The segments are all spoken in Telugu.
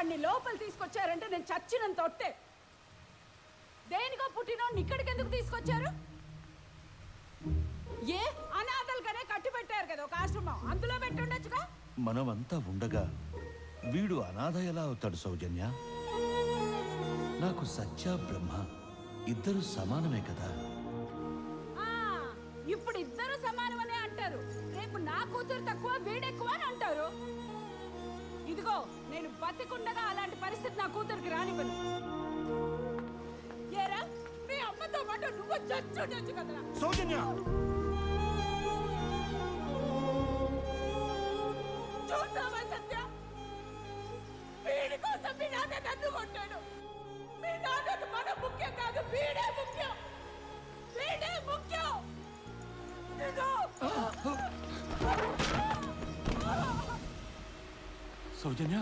వాడిని లోపల తీసుకొచ్చారంటే నేను చచ్చినంత ఒట్టే. దేనికో పుట్టినోడిని ఇక్కడికి ఎందుకు తీసుకొచ్చారు? ఏ అనాథలుగానే కట్టి పెట్టారు కదా ఒక ఆశ్రమం. అందులో పెట్టుండొచ్చుగా మనమంతా ఉండగా వీడు అనాథ ఎలా అవుతాడు సౌజన్య? నాకు సత్య బ్రహ్మ ఇద్దరు సమానమే కదా? నేను బతికుండగా అలాంటి పరిస్థితి నా కూతురికి రానివ్వను. ఏరా మీ అమ్మతో పాటు నువ్వు చచ్చుండొచ్చు కదరా. సౌజన్య! చూసావా సత్య? వీడి కోసం మీ నాన్న నన్ను కొట్టాడు. మీ నాన్నకు మన ముఖ్యం కాదు వీడే ముఖ్యం. వీడే ముఖ్యం. సౌజన్య!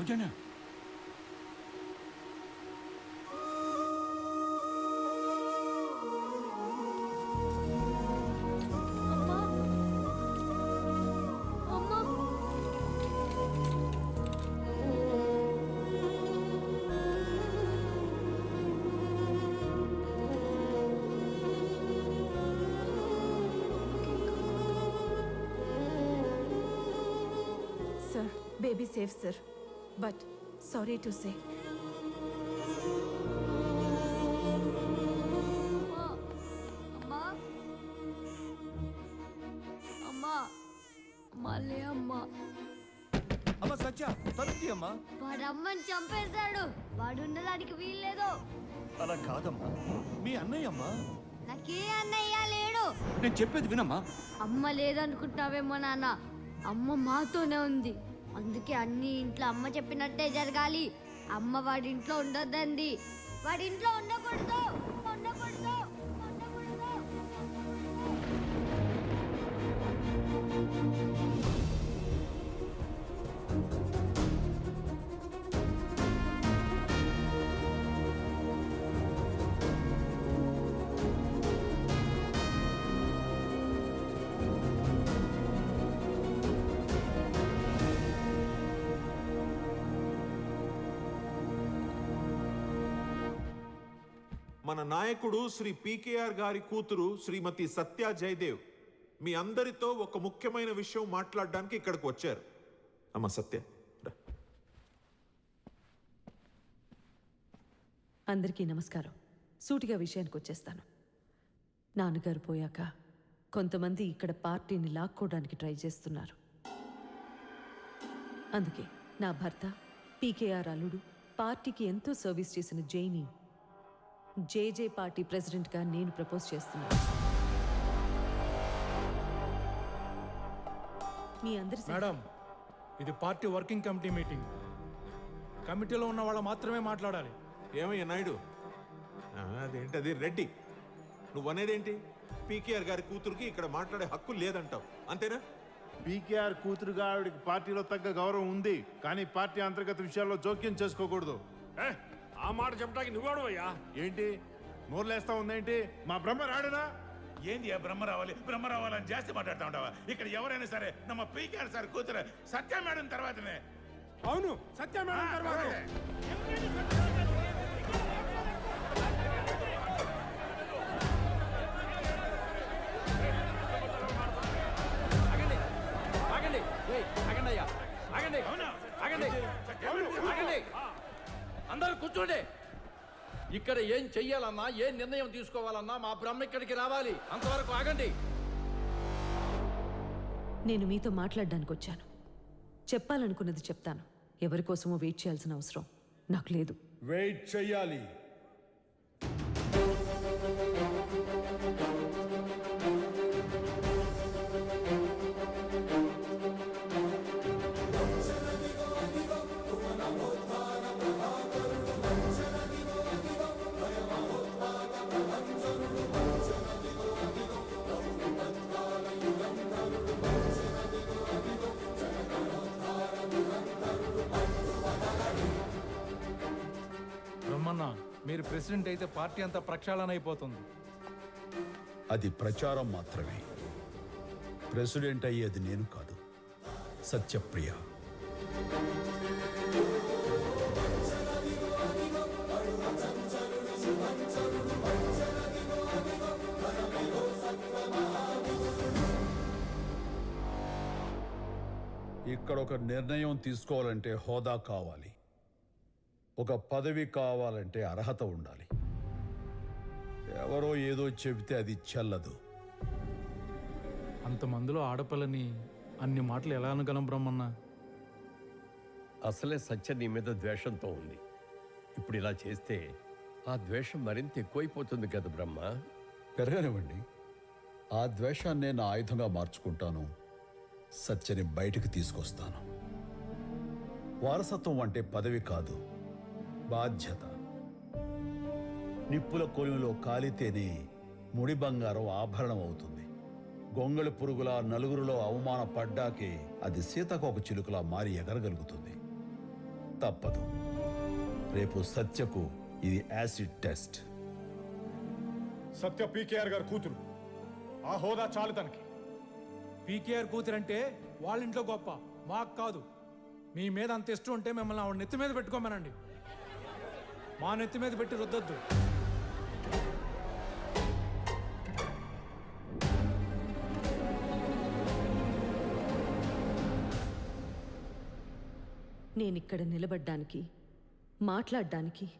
సౌజన్య అమ్మా అమ్మా Sir, baby safe, sir. But sorry to say, అమ్మా అమ్మా మళ్ళీ అమ్మా అమ్మ సత్య తలుపుతి అమ్మా వాడు అమ్మని చంపేశాడు. వాడు ఉండడానికి వీల్లేదు. అలా కాదమ్మా. మీ అన్నయ్య అమ్మా నాకే అన్నయ్య లేడు. నేను చెప్పేది వినమ్మా. అమ్మ లేదనుకుంటావేమో నాన్న. అమ్మ మాతోనే ఉంది. అందుకే అన్ని ఇంట్లో అమ్మ చెప్పినట్టే జరగాలి. అమ్మ వాడింట్లో ఉండొద్దండి. వాడింట్లో ఉండకూడదు. మన నాయకుడు శ్రీ పీకేఆర్ గారి కూతురు శ్రీమతి సత్య జయదేవ్ మీ అందరితో ఒక ముఖ్యమైన విషయం మాట్లాడడానికి ఇక్కడికి వచ్చారు. అమ్మ సత్య అందరికీ నమస్కారం. సూటిగా విషయానికి వచ్చేస్తాను. నాన్నగారు పోయాక కొంతమంది ఇక్కడ పార్టీని లాక్కోవడానికి ట్రై చేస్తున్నారు. అందుకే నా భర్త పీకేఆర్ అల్లుడు పార్టీకి ఎంతో సర్వీస్ చేసిన జైని జేజే పార్టీ ప్రెసిడెంట్గా నేను ప్రపోజ్ చేస్తున్నాను. మీ అందరి సహ- మేడం ఇది పార్టీ వర్కింగ్ కమిటీ మీటింగ్. కమిటీలో ఉన్న వాళ్ళు మాత్రమే మాట్లాడాలి. ఏమయ్యా నాయుడు? ఆ, అదేంటి అది రెడ్డి నువ్వు అనేదేంటి పీకేఆర్ గారి కూతురుకి ఇక్కడ మాట్లాడే హక్కు లేదంటావు. అంతేనా? పీకేఆర్ కూతురుగా ఆవిడకి పార్టీలో తగ్గ గౌరవం ఉంది కానీ పార్టీ అంతర్గత విషయాల్లో జోక్యం చేసుకోకూడదు. ఏ, ఆ మాట చెప్పడానికి నువ్వెవడవయ్యా ఏంటి? నోర్లేస్తా ఉందేంటి? మా బ్రహ్మ రాడునా? ఏంది ఆ బ్రహ్మ రావాలి? బ్రహ్మ రావాలని జాస్తి మాట్లాడుతా ఉంటావా? ఇక్కడ ఎవరైనా సరే నమ్మ పీకేఆర్ సార్ కూతురు. సత్య మేడం తర్వాతనే. అవును సత్య మేడం తర్వాత. ఆగండి. ఏయ్, ఆగండి అయ్యా. ఆగండి. ఆగండి. ఆగండి. అందరూ కూర్చోండి. ఇక్కడ ఏం చెయ్యాలన్నా ఏం నిర్ణయం తీసుకోవాలన్నా మా బ్రహ్మ ఇక్కడికి రావాలి. అంతవరకు ఆగండి. నేను మీతో మాట్లాడడానికి వచ్చాను. చెప్పాలనుకున్నది చెప్తాను. ఎవరి కోసమో వెయిట్ చేయాల్సిన అవసరం నాకు లేదు. వెయిట్ చెయ్యాలి. మీరు ప్రెసిడెంట్ అయితే పార్టీ అంతా ప్రక్షాళన అయిపోతుంది. అది ప్రచారం మాత్రమే. ప్రెసిడెంట్ అయ్యేది నేను కాదు. సత్యప్రియ. ఇక్కడ ఒక నిర్ణయం తీసుకోవాలంటే హోదా కావాలి. ఒక పదవి కావాలంటే అర్హత ఉండాలి. ఎవరో ఏదో చెబితే అది చెల్లదు. అంతమందిలో ఆడపిల్లని అన్ని మాటలు ఎలా అనగలం బ్రహ్మన్న? అసలే సత్య నీ మీద ద్వేషంతో ఉంది. ఇప్పుడు ఇలా చేస్తే ఆ ద్వేషం మరింత ఎక్కువైపోతుంది కదా బ్రహ్మ? పెరగనివ్వండి. ఆ ద్వేషాన్నే నా ఆయుధంగా మార్చుకుంటాను. సత్యని బయటకు తీసుకొస్తాను. వారసత్వం అంటే పదవి కాదు. బాధ్యత. నిప్పుల కొలువులో కాలితేనే ముడి బంగారం ఆభరణం అవుతుంది గొంగళి పురుగుల నలుగురిలో అవమానపడ్డాకే అది సీతకోక చిలుకలా మారి ఎగరగలుగుతుంది. తప్పదు. రేపు సత్యకు ఇది యాసిడ్ టెస్ట్. సత్య పీకేఆర్ గారు కూతురు. ఆ హోదా చాలు తనకి. పీకేఆర్ కూతురు అంటే వాళ్ళ ఇంట్లో గొప్ప. మాకు కాదు. మీ మీద అంత ఇష్టం ఉంటే మిమ్మల్ని ఆవిడ నెత్తి మీద పెట్టుకోమనండి. మా నెత్తి మీద పెట్టి రుద్దొద్దు. నేనిక్కడ నిలబడ్డానికి మాట్లాడడానికి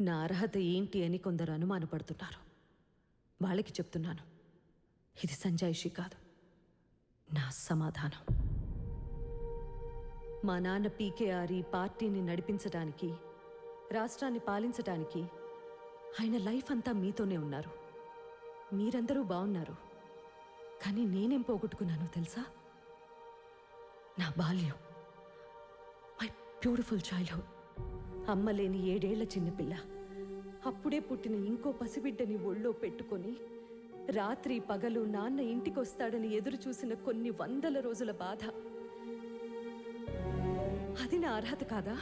నా అర్హత ఏంటి అని కొందరు అనుమానపడుతున్నారు. వాళ్ళకి చెప్తున్నాను. ఇది సంజాయిషి కాదు. నా సమాధానం. మా నాన్న పీకేఆర్ ఈ పార్టీని నడిపించడానికి రాష్ట్రాన్ని పాలించటానికి ఆయన లైఫ్ అంతా మీతోనే ఉన్నారు. మీరందరూ బాగున్నారు కానీ నేనేం పోగొట్టుకున్నానో తెలుసా? నా బాల్యం. మై బ్యూటిఫుల్ చైల్డ్హుడ్ అమ్మ లేని ఏడేళ్ళ చిన్నపిల్ల. అప్పుడే పుట్టిన ఇంకో పసిబిడ్డని ఒళ్ళో పెట్టుకొని రాత్రి పగలు నాన్న ఇంటికొస్తాడని ఎదురు చూసిన కొన్ని వందల రోజుల బాధ. అది నా అర్హత కాదా?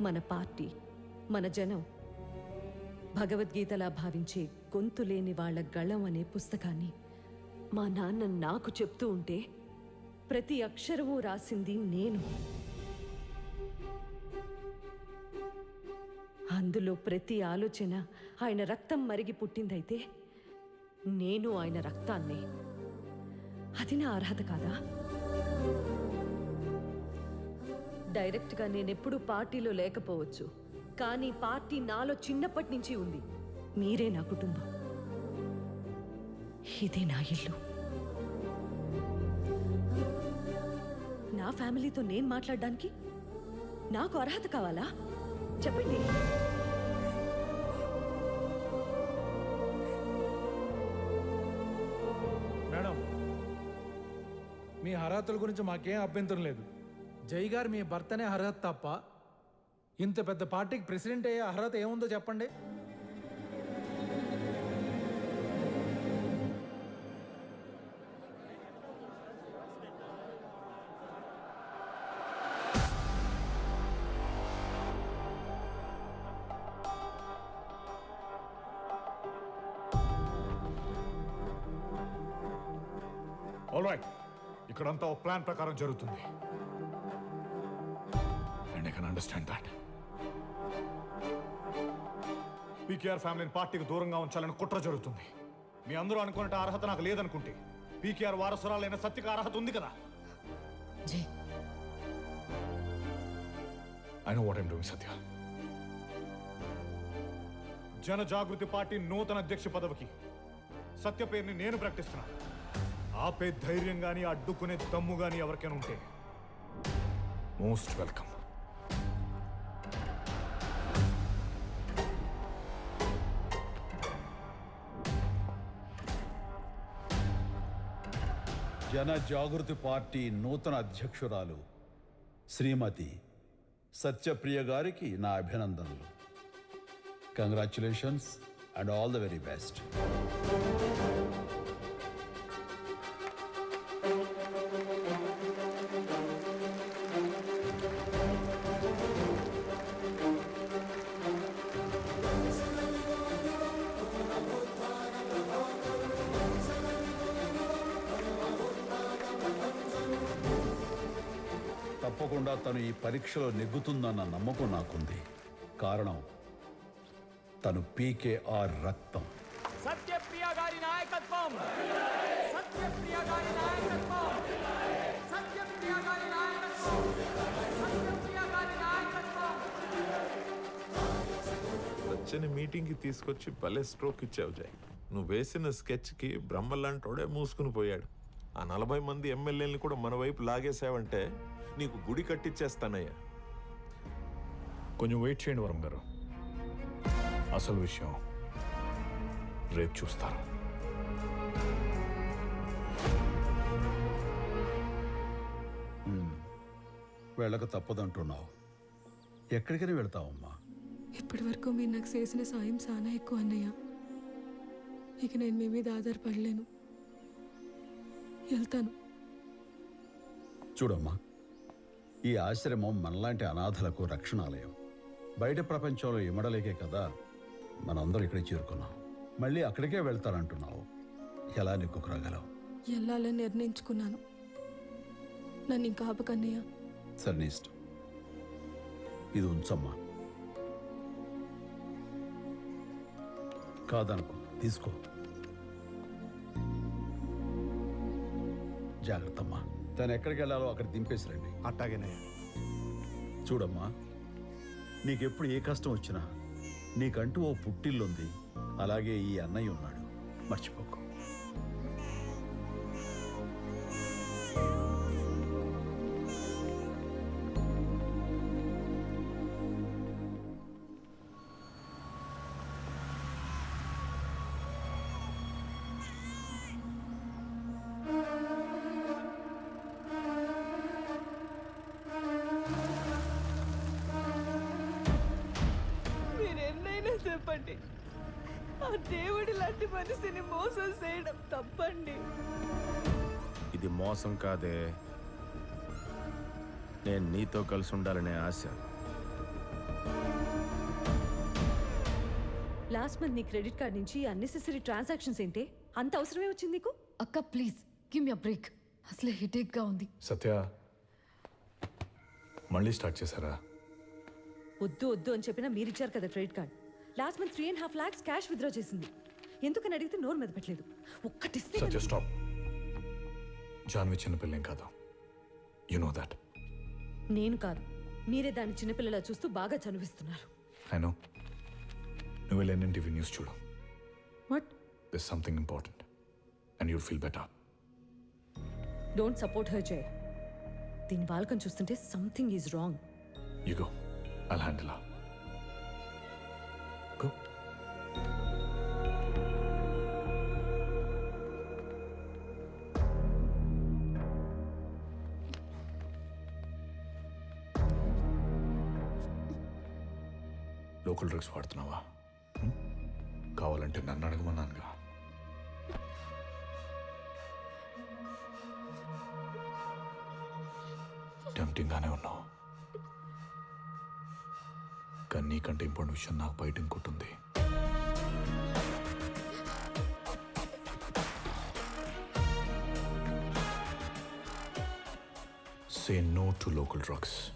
మన పార్టీ మన జనం. భగవద్గీతలా భావించే గొంతు లేని వాళ్ళ గళం అనే పుస్తకాన్ని మా నాన్న నాకు చెప్తూ ఉంటే ప్రతి అక్షరము రాసింది నేను. అందులో ప్రతి ఆలోచన ఆయన రక్తం మరిగి పుట్టిందైతే నేను ఆయన రక్తాన్ని. అది నా అర్హత కాదా? డైరెక్ట్గా నేనెప్పుడు పార్టీలో లేకపోవచ్చు. కానీ పార్టీ నాలో చిన్నప్పటి నుంచి ఉంది. మీరే నా కుటుంబం. ఇదే నా ఇల్లు. నా ఫ్యామిలీతో నేను మాట్లాడడానికి నాకు అర్హత కావాలా? చెప్పండి. మేడం మీ అర్హతల గురించి మాకేం అభ్యంతరం లేదు. జై గారు మీ భర్తనే అర్హత తప్ప ఇంత పెద్ద పార్టీకి ప్రెసిడెంట్ అయ్యే అర్హత ఏముందో చెప్పండి? ఆల్ రైట్ ఇక్కడంతా ఒక ప్లాన్ ప్రకారం జరుగుతుంది. కెన్ అండర్స్టాండ్ దాట్ పీకేఆర్ ఫ్యామిలీని పార్టీకి దూరంగా ఉంచాలని కుట్ర జరుగుతుంది. మీ అందరూ అనుకున్నట్టు అర్హత నాకు లేదనుకుంటే పీకేఆర్ వారసురాలైన సత్యకి అర్హత ఉంది కదా? జై. I know what I'm doing Satya Jana Jagruti party నూతన అధ్యక్ష పదవికి సత్య పేరుని నేను ప్రకటిస్తున్నాను. ఆపే ధైర్యం గాని అడ్డుకునే దమ్ము గాని ఎవరికైనా ఉంటే మోస్ట్ వెల్కమ్ జన జాగృతి పార్టీ నూతన అధ్యక్షురాలు శ్రీమతి సత్యప్రియ గారికి నా అభినందనలు. Congratulations and all the very best తప్పకుండా తను ఈ పరీక్షలో నెగ్గుతుందన్న నమ్మకం నాకుంది. కారణం తను పీకే ఆ రక్తం. సత్యప్రియ గారి నాయకత్వం! సత్యప్రియ గారి నాయకత్వం! సత్యప్రియ గారి నాయకత్వం! వచ్చని మీటింగ్కి తీసుకొచ్చి భలే స్ట్రోక్ ఇచ్చావు జాయ్ నువ్వు వేసిన స్కెచ్కి బ్రహ్మలాంటోడే మూసుకుని పోయాడు. ఆ నలభై మంది ఎమ్మెల్యేని కూడా మన వైపు లాగేసావంటే నీకు గుడి కట్టించేస్తానయ్యా కొంచెం వెయిట్ చేయండి వరం గారు. అసలు విషయం రేపు చూస్తారు వెళ్ళక తప్పదంటున్నావు. ఎక్కడికని వెళ్తావమ్మా. ఇప్పటి వరకు మీరు నాకు చేసిన సాయం చాలా ఎక్కువ అన్నయ్య. ఇక నేను మీ మీద ఆధారపడలేను. వెళ్తాను. చూడమ్మా ఈ ఆశ్రమం మనలాంటి అనాథలకు రక్షణాలయం. బయట ప్రపంచంలో ఇమడలేకే కదా మనందరం ఇక్కడికి చేరుకున్నాం. మళ్ళీ అక్కడికే వెళ్తానంటున్నావు. ఎలా నిక్కుకురాగలవు వెళ్ళాలని నిర్ణయించుకున్నాను. నన్ను ఇంకా ఆపకన్నయ్య. సరే నీ ఇష్టం. ఇది ఉంచమ్మా. కాదనుకో తీసుకో. జాగ్రత్త అమ్మా తను ఎక్కడికి వెళ్ళాలో అక్కడ దింపేసి రండి. అట్టాగేనే చూడమ్మా నీకెప్పుడు ఏ కష్టం వచ్చినా నీకంటూ ఓ పుట్టిల్లుంది. అలాగే ఈ అన్నయ్య ఉన్నాడు. మర్చిపోకు. చెప్పండి. ఆ దేవుడి లాంటి మనిషిని మోసం చేయడం తప్పండి. ఇది మోసం కాదే. నేను నీతో కలిసి ఉండాలనే ఆశ. లాస్ట్ మంత్ నీ క్రెడిట్ కార్డ్ నుంచి అన్నెసెసరీ ట్రాన్సాక్షన్స్ ఏంటి? అంత అవసరమే వచ్చింది నీకు? అక్క ప్లీజ్ గివ్ మీ బ్రేక్. అసలే హెడేక్గా ఉంది. సత్య మళ్ళీ స్టార్ట్ చేశారా? వద్దు వద్దు అని చెప్పినా మీరు ఇచ్చారు కదా credit card. Last month three and half lakhs cash withdraw చేసింది. ఎందుకని అడిగితే నోరు మీద పెట్టలేదు. ఒక్కటిస్తే సత్య స్టాప్ జాన్వి చిన్నపిల్లేం కాదు. యు నో దాట్ నేను కాదు. మీరే దాన్ని చిన్నపిల్లలా చూస్తూ బాగా చనిపిస్తున్నారు ఐ నో నువ్వు వెళ్ళి ఎన్ఎన్టీవీ న్యూస్ చూడు. What this something important and you feel better don't support her Jaya దీని బాలకం చూస్తుంటే something is wrong you go I'll handle local drugs వాడుతున్నావా? కావాలంటే నన్ను అడగమన్నానుగా. టెంప్టింగ్గానే ఉన్నావు. కానీ నీకంటే ఇంపార్టెంట్ విషయం నాకు బయట ఇంకోటి ఉంది. Say no to local drugs